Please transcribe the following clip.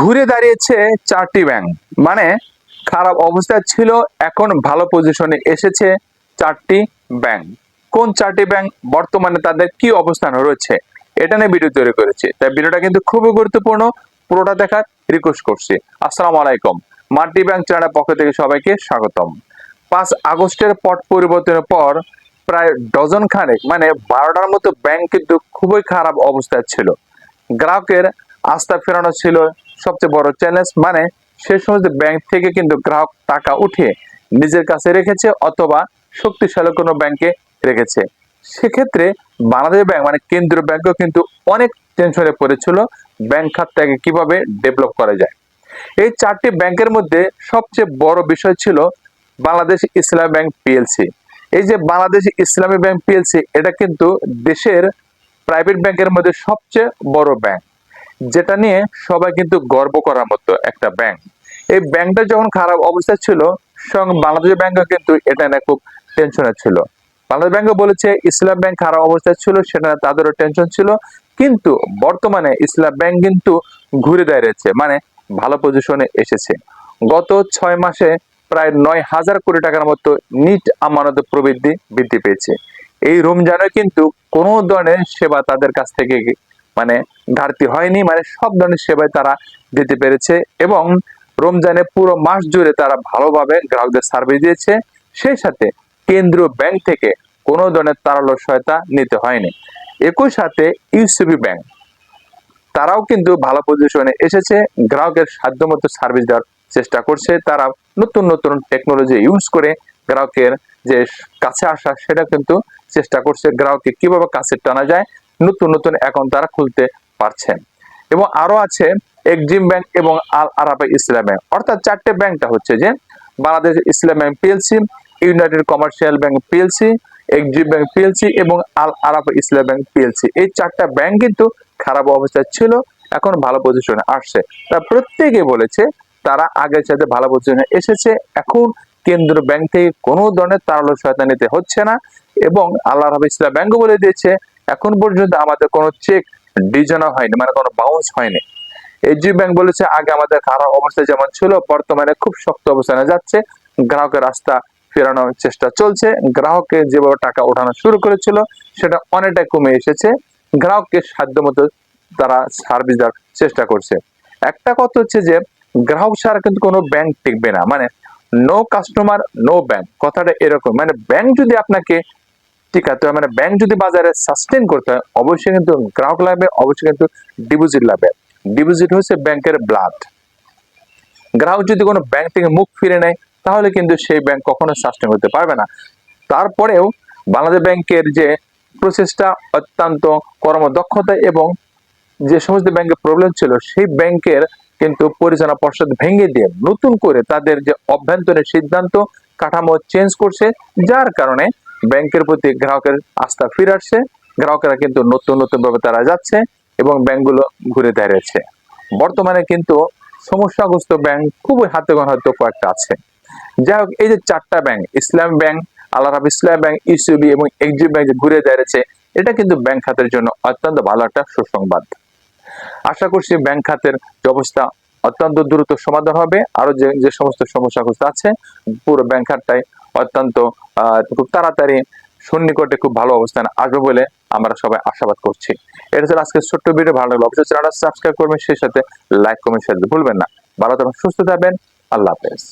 ঘুরে দাঁড়িয়েছে চারটি ব্যাংক মানে খারাপ অবস্থায় ছিল, এখন ভালো পজিশনে এসেছে চারটি ব্যাংক কোন চারটি ব্যাংক বর্তমানে তাদের কি অবস্থান রয়েছে, এটা নিয়ে ভিডিও তৈরি করেছে। তাই ভিডিওটা কিন্তু খুবই গুরুত্বপূর্ণ, পুরোটা দেখার রিকোয়েস্ট করছি। আসসালামু আলাইকুম মাল্টি ব্যাংক চ্যানেলের পক্ষ থেকে সবাইকে স্বাগতম। পাঁচ আগস্টের পট পরিবর্তনের পর প্রায় ডজন খানেক মানে বারোটার মতো ব্যাংক কিন্তু খুবই খারাপ অবস্থায় ছিল। গ্রাহকের আস্থা ফেরানো ছিল সবচেয়ে বড় চ্যালেঞ্জ মানে সে সমস্ত ব্যাংক থেকে কিন্তু গ্রাহক টাকা উঠিয়ে নিজের কাছে রেখেছে অথবা শক্তিশালী কোনো ব্যাংকে রেখেছে। সেক্ষেত্রে বাংলাদেশ ব্যাংক মানে কেন্দ্রীয় ব্যাংকও কিন্তু অনেক টেনশনে পড়েছিল ব্যাংক খাতটাকে কীভাবে ডেভেলপ করা যায়। এই চারটি ব্যাংকের মধ্যে সবচেয়ে বড় বিষয় ছিল বাংলাদেশ ইসলামী ব্যাংক পিএলসি এই যে বাংলাদেশ ইসলামী ব্যাংক পিএলসি এটা কিন্তু দেশের প্রাইভেট ব্যাংকের মধ্যে সবচেয়ে বড় ব্যাংক যেটা নিয়ে সবাই কিন্তু গর্ব করার মতো একটা ব্যাংক এই ব্যাংকটা যখন খারাপ অবস্থায় ছিল স্বয়ং বাংলাদেশ ব্যাংকও কিন্তু এটা নিয়ে খুব টেনশনে ছিল। বাংলাদেশ ব্যাংকও বলেছে, ইসলাম ব্যাংক খারাপ অবস্থায় ছিল, সেটা তাদেরও টেনশন ছিল। কিন্তু বর্তমানে ইসলাম ব্যাংক কিন্তু ঘুরে দাঁড়িয়েছে মানে ভালো পজিশনে এসেছে। গত ছয় মাসে প্রায় নয় হাজার কোটি টাকার মতো নিট আমানত প্রবৃদ্ধি বৃদ্ধি পেয়েছে। এই রমজানে কিন্তু কোনো ধরনের সেবা তাদের কাছ থেকে ঘাটতি হয়নি মানে সব ধরনের সেবায় তারা দিতে পেরেছে এবং রমজানে পুরো মাস জুড়ে তারা ভালোভাবে গ্রাহকদের সার্ভিস দিয়েছে। সেই সাথে কেন্দ্রীয় ব্যাংক থেকে কোনো ধরনের তারালো সহায়তা নিতে হয়নি। একই সাথে ইউসিবি ব্যাংক তারাও কিন্তু ভালো পজিশনে এসেছে, গ্রাহকের সাধ্যমতো সার্ভিস দেওয়ার চেষ্টা করছে। তারা নতুন নতুন টেকনোলজি ইউজ করে গ্রাহকের যে কাছে আসা সেটা কিন্তু চেষ্টা করছে। গ্রাহককে কীভাবে কাছে টানা যায় নতুন নতুন অ্যাকাউন্ট তারা খুলতে পারছেন। এবং আরও আছে এক্সিম ব্যাংক এবং আল আরাবা ইসলাম ব্যাংক অর্থাৎ চারটে ব্যাংকটা হচ্ছে যে, Bangladesh Islam bank PLC United Commercial bank PLC Exim bank PLC এবং আল আরাবা ইসলাম ব্যাংক পিএলসি এই চারটা ব্যাংক কিন্তু খারাপ অবস্থায় ছিল, এখন ভালো পজিশনে আসছে। তা প্রত্যেকে বলেছে, তারা আগের সাথে ভালো পজিশনে এসেছে, এখন কেন্দ্র ব্যাংক থেকে কোনো ধরনের তারল্য সহায়তা নিতে হচ্ছে না এবং আল্লাহ রাব ইসলাম ব্যাংক বলে দিয়েছে এখন পর্যন্ত আমাদের কোনো চেক ডিজনা হয়নি মানে কোনো বাউন্স হয়নি। এইচডি ব্যাংক বলেছে, আগে আমাদের খারাপ অবস্থা যেমন ছিল, বর্তমানে খুব শক্ত অবস্থানে যাচ্ছে। গ্রাহকের রাস্তা ফেরানোর চেষ্টা চলছে। গ্রাহককে যেভাবে টাকা ওঠানো শুরু করেছিল, সেটা অনেকটাই কমে এসেছে। গ্রাহককে সাধ্য মতো তারা সার্ভিস দেওয়ার চেষ্টা করছে। একটা কথা হচ্ছে যে, গ্রাহক ছাড়া কিন্তু কোনো ব্যাংক টিকবে না। মানে নো কাস্টমার নো ব্যাংক কথাটা এরকম। মানে ব্যাংক যদি আপনাকে টিকাতে হয় মানে ব্যাংক যদি বাজারে সাস্টেন করতে হয়, অবশ্যই কিন্তু গ্রাহক লাগবে অবশ্যই কিন্তু ডিপোজিট লাগবে ডিপোজিট হচ্ছে ব্যাংকের ব্লাড গ্রাহক যদি কোনো ব্যাংক থেকে মুখ ফিরে নেয়, তাহলে কিন্তু সেই ব্যাংক কখনো সাস্টেন করতে পারবে না। তারপরেও বাংলাদেশ ব্যাংকের যে প্রসেসটা অত্যন্ত কর্মদক্ষতা এবং যে সমস্ত ব্যাংকের প্রবলেম ছিল, সেই ব্যাংকের কিন্তু পরিচালনা পর্ষদ ভেঙে দিয়ে নতুন করে তাদের যে অভ্যন্তরীণ সিদ্ধান্ত, কাঠামো চেঞ্জ করছে, যার কারণে ব্যাংকের প্রতি গ্রাহকের আস্থা ফিরে আসছে। গ্রাহকেরা কিন্তু নতুন নতুন ভাবে তারা যাচ্ছে এবং ব্যাংকগুলো ঘুরে দাঁড়িয়েছে। বর্তমানে কিন্তু সমস্যাগ্রস্ত ব্যাংক খুবই হাতে গোনা হয়তো কয়েকটা আছে। যাই হোক, এই যে চারটা ব্যাংক, ইসলাম ব্যাংক আল্লাহ ইসলাম ব্যাংক, ইসিবি এবং এক্সিম ব্যাংক ঘুরে দাঁড়িয়েছে, এটা কিন্তু ব্যাংক খাতের জন্য অত্যন্ত ভালো একটা সুসংবাদ। আশা করছি ব্যাংক খাতের অবস্থা অত্যন্ত দ্রুত সমাধান হবে। আরও যে যে সমস্ত সমস্যাগ্রস্ত আছে, পুরো ব্যাংক খাতটাই অত্যন্ত খুব তাড়াতাড়ি সন্নিকটে খুব ভালো অবস্থান আসবে বলে আমরা সবাই আশাবাদ করছি। এটা ছিল আজকে ছোট্ট ভিডিও ভালো লাগল অবশ্যই চ্যানেলটা সাবস্ক্রাইব করবেন, সেই সাথে লাইক কমেন্ট শেয়ার ভুলবেন না। ভালো থাকবেন, সুস্থ থাকবেন, আল্লাহ হাফেজ।